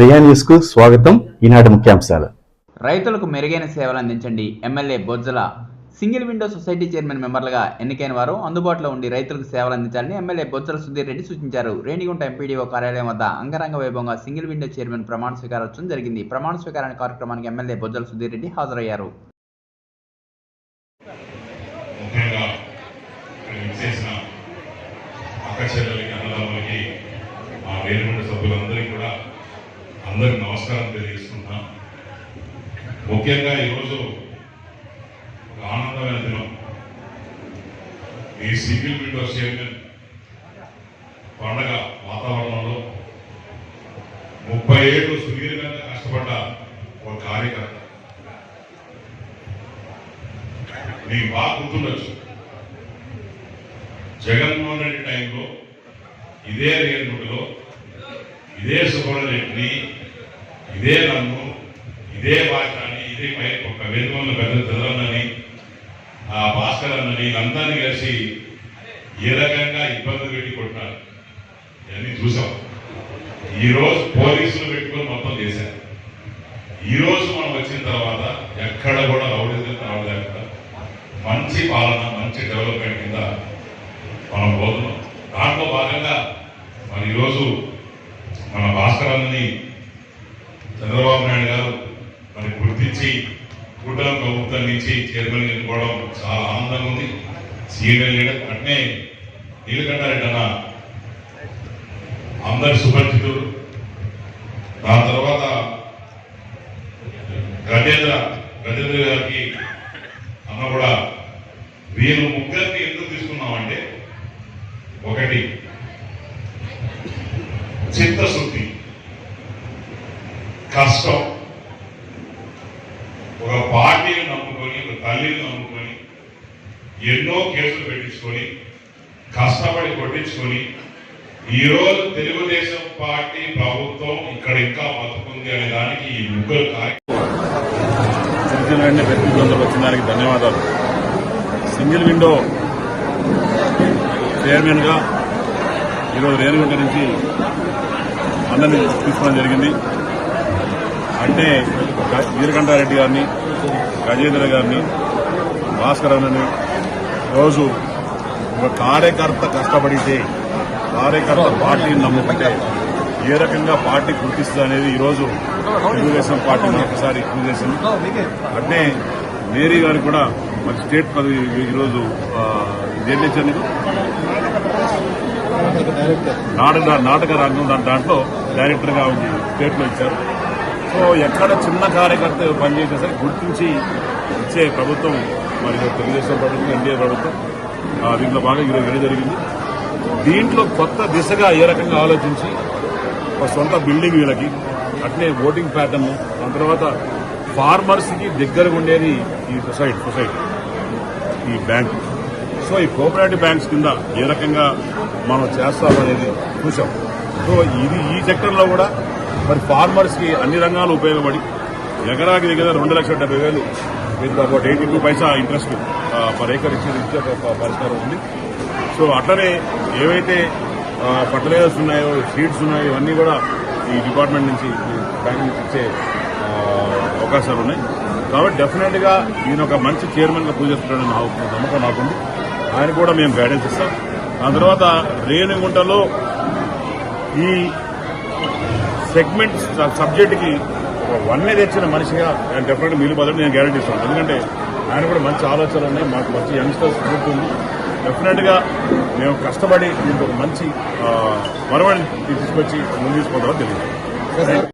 ప్రియా న్యూస్కు స్వాగతం. ఈనాటి ముఖ్యాంశాలు. రైతులకు మెరుగైన సేవలు అందించండి. MLA Bojjala single window society chairman మెంబర్లుగా ఎన్నికైన వారు అందుబాటులో ఉండి రైతులకు సేవలు అందించాలని ఎమ్మెల్యే బొజ్జల సుధీర్ రెడ్డి సూచించారు. రేణిగుంట ఎంపీడీఓ కార్యాలయం వద్ద అంగరంగ వైభవంగా సింగిల్ విండో చైర్మన్ ప్రమాణ స్వీకారోత్సవం జరిగింది. ప్రమాణ స్వీకారాన్ని కార్యక్రమానికి ఎమ్మెల్యే బొజ్జల సుధీర్ రెడ్డి హాజరయ్యారు. ముఖ్యంగా అక్క అందరికి నమస్కారం తెలియజేసుకుంటున్నాం ముఖ్యంగా ఈరోజు ఒక ఆనందమైన దినం. ఈ సింగిల్ విండో చైర్మన్ పండగ వాతావరణంలో ముప్పై ఏళ్ళు సుదీర్ఘంగా కష్టపడ్డ ఒక కార్యకర్త. మీకు బాగా గుర్తుండొచ్చు. జగన్మోహన్ రెడ్డి టైంలో ఇదే రేణుడిలో ఇదే సుబ్రహ్మణ్యుడిని ఇదే నన్ను ఇదే భాష అని ఇదే ఒక వేదికల్లో పెద్ద చదవనని ఆ భాస్కర్ అన్నని అందరినీ కలిసి ఏ రకంగా ఇబ్బందులు పెట్టి కొట్టారు. ఇవన్నీ చూసాం. ఈ రోజు పోలీసులు పెట్టుకొని మొత్తం చేశారు. ఈరోజు మనం వచ్చిన తర్వాత ఎక్కడ కూడా రౌడీజం రావలేకుండా మంచి పాలన మంచి డెవలప్మెంట్ కింద మనం పోతున్నాం. దాంట్లో భాగంగా మరి ఈరోజు మన భాస్కరాన్ని చంద్రబాబు నాయుడు గారు మరి గుర్తించి కూటమి ప్రభుత్వం నుంచి చైర్మన్ ఎన్నుకోవడం చాలా ఆనందంగా ఉంది. సీనియర్ లీడర్ అట్నే నీలకంఠారెడ్డి అన్న అందరి సుపరిచితుడు. దాని తర్వాత గజేంద్ర గజేంద్ర గారికి అన్న కూడా వీళ్ళు ముగ్గురిని ఎందుకు తీసుకున్నామంటే ఒకటి కష్టం. ఒక పార్టీని నమ్ముకొని ఒక తల్లిని నమ్ముకొని ఎన్నో కేసులు పెట్టించుకొని కష్టపడి కొట్టించుకొని ఈరోజు తెలుగుదేశం పార్టీ ప్రభుత్వం ఇక్కడ ఇంకా బతుకుంది అనే దానికి ఈ ముగ్గురు కార్యక్రమం సింగిల్ విండో వచ్చిన దానికి ధన్యవాదాలు. సింగిల్ విండో చైర్మన్గా ఈరోజు రేణుగుంట నుంచి అందరినీ తీసుకోవడం జరిగింది. అంటే వీరకంఠారెడ్డి గారిని గజేంద్ర గారిని భాస్కర్ అన్నని రోజు ఒక కార్యకర్త కష్టపడితే కార్యకర్త పార్టీని నమ్ముకుంటే ఏ రకంగా పార్టీ గుర్తిస్తుంది అనేది ఈరోజు తెలుగుదేశం పార్టీని ఒకసారి ప్రూవ్ చేసింది అంటే మేరీ గారు కూడా మరి స్టేట్ పదవి ఈరోజు ఆ, ఇదేం నాటక నాటక రంగం దాంట్లో డైరెక్టర్గా ఉంది స్టేట్లో ఇచ్చారు. సో ఎక్కడ చిన్న కార్యకర్త పనిచేసినా సరే గుర్తించి ఇచ్చే ప్రభుత్వం మరి తెలుగుదేశం ప్రభుత్వం ఎన్డీఏ ప్రభుత్వం ఆ, దీంట్లో బాగా ఈరోజు వెళ్ళి జరిగింది. దీంట్లో కొత్త దిశగా ఏ రకంగా ఆలోచించి ఒక సొంత బిల్డింగ్ వీళ్ళకి అట్లే ఓటింగ్ ప్యాటర్న్ దాని తర్వాత ఫార్మర్స్కి దగ్గరగా ఉండేది ఈ సొసైటీ సొసైటీ ఈ బ్యాంక్ సో ఈ కోఆపరేటివ్ బ్యాంక్స్ కింద ఏ రకంగా మనం చేస్తామనేది చూసాం సో ఇది ఈ సెక్టర్లో కూడా మరి ఫార్మర్స్కి అన్ని రంగాలు ఉపయోగపడి ఎకరాకి దగ్గర రెండు లక్షల డెబ్బై వేలు with about eighty two paisa interest per acre ఇచ్చే ఇచ్చే పరిష్కారం ఉంది. సో అట్లనే ఏవైతే ఫర్టిలైజర్స్ ఉన్నాయో సీడ్స్ ఉన్నాయో ఇవన్నీ కూడా ఈ డిపార్ట్మెంట్ నుంచి బ్యాంక్ నుంచి ఇచ్చే అవకాశాలు ఉన్నాయి. కాబట్టి డెఫినెట్గా ఈయన ఒక మంచి చైర్మన్గా పూజిస్తున్నాడని నా నమ్మకం నాకుంది. ఆయన కూడా మేము గైడెన్స్ ఇస్తాం. ఆ తర్వాత రేణిగుంటలో ఈ సెగ్మెంట్ సబ్జెక్ట్కి వన్ వన్నే తెచ్చిన మనిషిగా డెఫినెట్గా డెఫినెట్ బదులు నేను గ్యారెంటీ ఇస్తాను. ఎందుకంటే ఆయన కూడా మంచి ఆలోచనలు ఉన్నాయి మాకు మంచి యంగ్స్టర్స్ గ్రూప్ ఉంది మేము కష్టపడి దీనికి ఒక మంచి మరవడి తీసుకొచ్చి ముందు తీసుకుంటామో తెలియదు.